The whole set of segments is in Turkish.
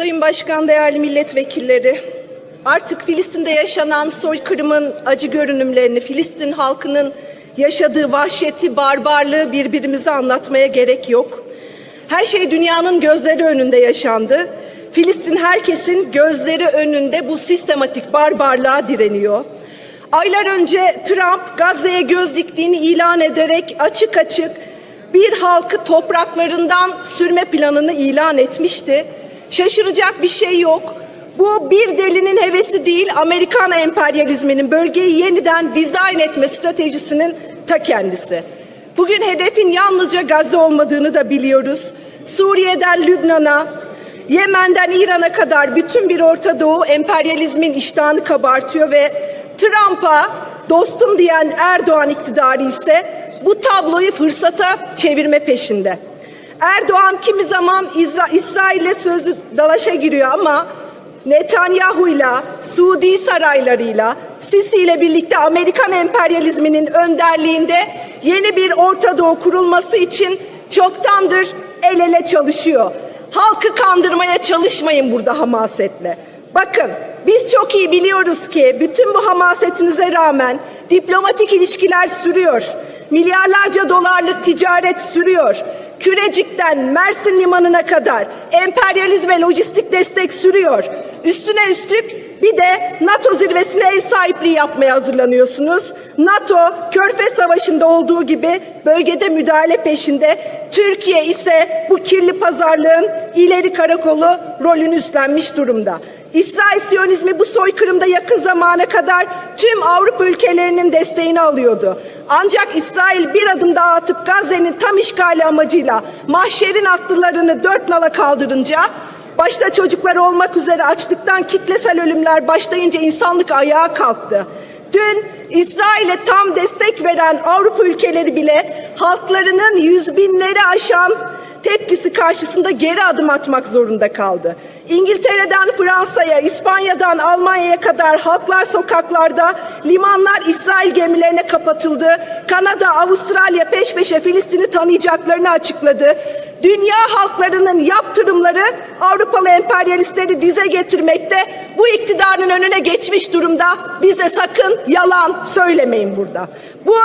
Sayın Başkan, değerli milletvekilleri, artık Filistin'de yaşanan soykırımın acı görünümlerini, Filistin halkının yaşadığı vahşeti, barbarlığı birbirimize anlatmaya gerek yok. Her şey dünyanın gözleri önünde yaşandı. Filistin herkesin gözleri önünde bu sistematik barbarlığa direniyor. Aylar önce Trump Gazze'ye göz diktiğini ilan ederek açık açık bir halkı topraklarından sürme planını ilan etmişti. Şaşıracak bir şey yok. Bu bir delinin hevesi değil, Amerikan emperyalizminin bölgeyi yeniden dizayn etme stratejisinin ta kendisi. Bugün hedefin yalnızca Gazze olmadığını da biliyoruz. Suriye'den Lübnan'a, Yemen'den İran'a kadar bütün bir Orta Doğu emperyalizmin iştahını kabartıyor ve Trump'a dostum diyen Erdoğan iktidarı ise bu tabloyu fırsata çevirme peşinde. Erdoğan kimi zaman İsra İsrail'le sözlü dalaşa giriyor ama Netanyahu'yla, Suudi saraylarıyla, Sisi ile birlikte Amerikan emperyalizminin önderliğinde yeni bir Orta Doğu kurulması için çoktandır el ele çalışıyor. Halkı kandırmaya çalışmayın burada hamasetle. Bakın biz çok iyi biliyoruz ki bütün bu hamasetinize rağmen diplomatik ilişkiler sürüyor. Milyarlarca dolarlık ticaret sürüyor. Kürecik'ten Mersin limanına kadar emperyalizm ve lojistik destek sürüyor. Üstüne üstlük bir de NATO zirvesine ev sahipliği yapmaya hazırlanıyorsunuz. NATO Körfez Savaşı'nda olduğu gibi bölgede müdahale peşinde. Türkiye ise bu kirli pazarlığın ileri karakolu rolünü üstlenmiş durumda. İsrail Siyonizmi bu soykırımda yakın zamana kadar tüm Avrupa ülkelerinin desteğini alıyordu. Ancak İsrail bir adım daha atıp Gazze'nin tam işgali amacıyla mahşerin atlılarını dört nala kaldırınca başta çocuklar olmak üzere açlıktan kitlesel ölümler başlayınca insanlık ayağa kalktı. Dün İsrail'e tam destek veren Avrupa ülkeleri bile halklarının yüz binleri aşan tepkisi karşısında geri adım atmak zorunda kaldı. İngiltere'den Fransa'ya, İspanya'dan Almanya'ya kadar halklar sokaklarda, limanlar İsrail gemilerine kapatıldı. Kanada, Avustralya peş peşe Filistin'i tanıyacaklarını açıkladı. Dünya halklarının yaptırımları Avrupalı emperyalistleri dize getirmekte. Bu iktidarın önüne geçmiş durumda. Bize sakın yalan söylemeyin burada. Bu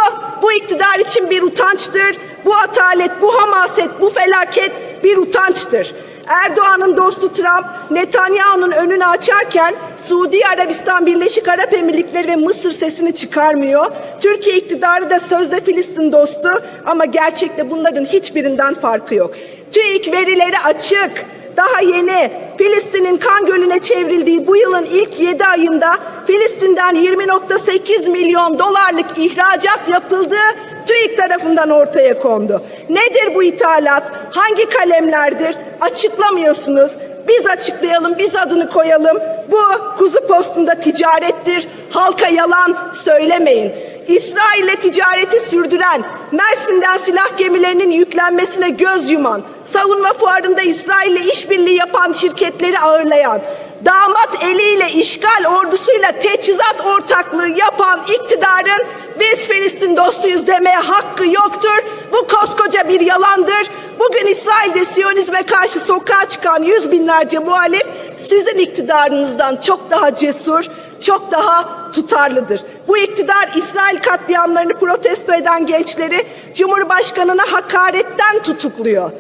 bu iktidar için bir utançtır. Bu atalet, bu hamaset, bu felaket bir utançtır. Erdoğan'ın dostu Trump Netanyahu'nun önünü açarken Suudi Arabistan, Birleşik Arap Emirlikleri ve Mısır sesini çıkarmıyor. Türkiye iktidarı da sözde Filistin dostu ama gerçekte bunların hiçbirinden farkı yok. TÜİK verileri açık. Daha yeni Filistin'in kan gölüne çevrildiği bu yılın ilk 7 ayında Filistin'den 20.8 milyon dolarlık ihracat yapıldığı TÜİK tarafından ortaya kondu. Nedir bu ithalat? Hangi kalemlerdir? Açıklamıyorsunuz. Biz açıklayalım, biz adını koyalım. Bu kuzu postunda ticarettir. Halka yalan söylemeyin. İsrail'le ticareti sürdüren, Mersin'den silah gemilerinin yüklenmesine göz yuman, savunma fuarında İsrail'le işbirliği yapan şirketleri ağırlayan, damat eliyle işgal ordusuyla teçhizat ortaklığı yapan iktidarın biz Filistin dostuyuz demeye hakkı yoktur. Bu koskoca bir yalandır. Bugün İsrail'de Siyonizme karşı sokağa çıkan yüz binlerce muhalif sizin iktidarınızdan çok daha cesur, çok daha tutarlıdır. Bu iktidar İsrail katliamlarını protesto eden gençleri Cumhurbaşkanına hakaretten tutukluyor.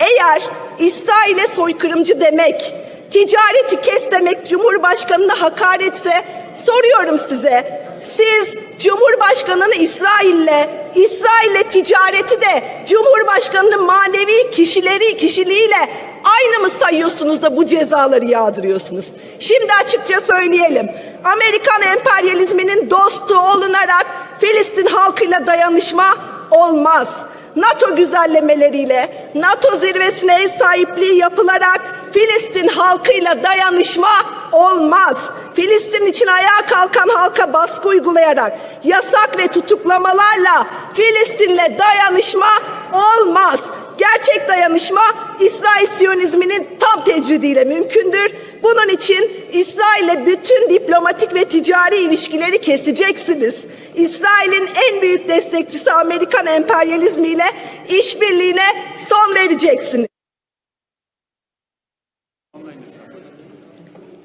Eğer İsrail'e soykırımcı demek, ticareti kes demek Cumhurbaşkanına hakaretse soruyorum size. Siz Cumhurbaşkanını İsrail'le, İsrail'le ticareti de Cumhurbaşkanının manevi kişileri kişiliğiyle aynı mı sayıyorsunuz da bu cezaları yağdırıyorsunuz? Şimdi açıkça söyleyelim. Amerikan emperyalizminin dostu olunarak Filistin halkıyla dayanışma olmaz. NATO güzellemeleriyle, NATO zirvesine ev sahipliği yapılarak Filistin halkıyla dayanışma olmaz. Filistin için ayağa kalkan halka baskı uygulayarak, yasak ve tutuklamalarla Filistin'le dayanışma olmaz. Gerçek dayanışma İsrail Siyonizminin tam tecridiyle mümkündür. Bunun için İsrail'le bütün diplomatik ve ticari ilişkileri keseceksiniz. İsrail'in en büyük destekçisi Amerikan emperyalizmiyle işbirliğine son vereceksiniz.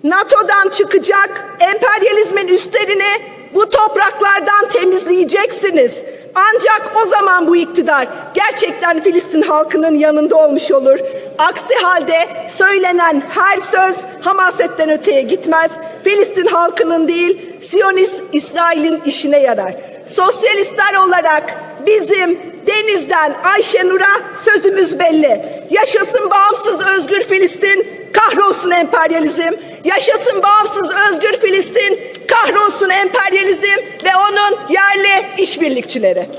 NATO'dan çıkacak, emperyalizmin üstlerini bu topraklardan temizleyeceksiniz. Ancak o zaman bu iktidar gerçekten Filistin halkının yanında olmuş olur. Aksi halde söylenen her söz hamasetten öteye gitmez. Filistin halkının değil, Siyonist İsrail'in işine yarar. Sosyalistler olarak bizim Deniz'den Ayşenur'a sözümüz belli. Yaşasın bağımsız özgür Filistin, kahrolsun emperyalizm. Yaşasın bağımsız özgür Filistin, kahrolsun emperyalizm ve onun yerli işbirlikçileri.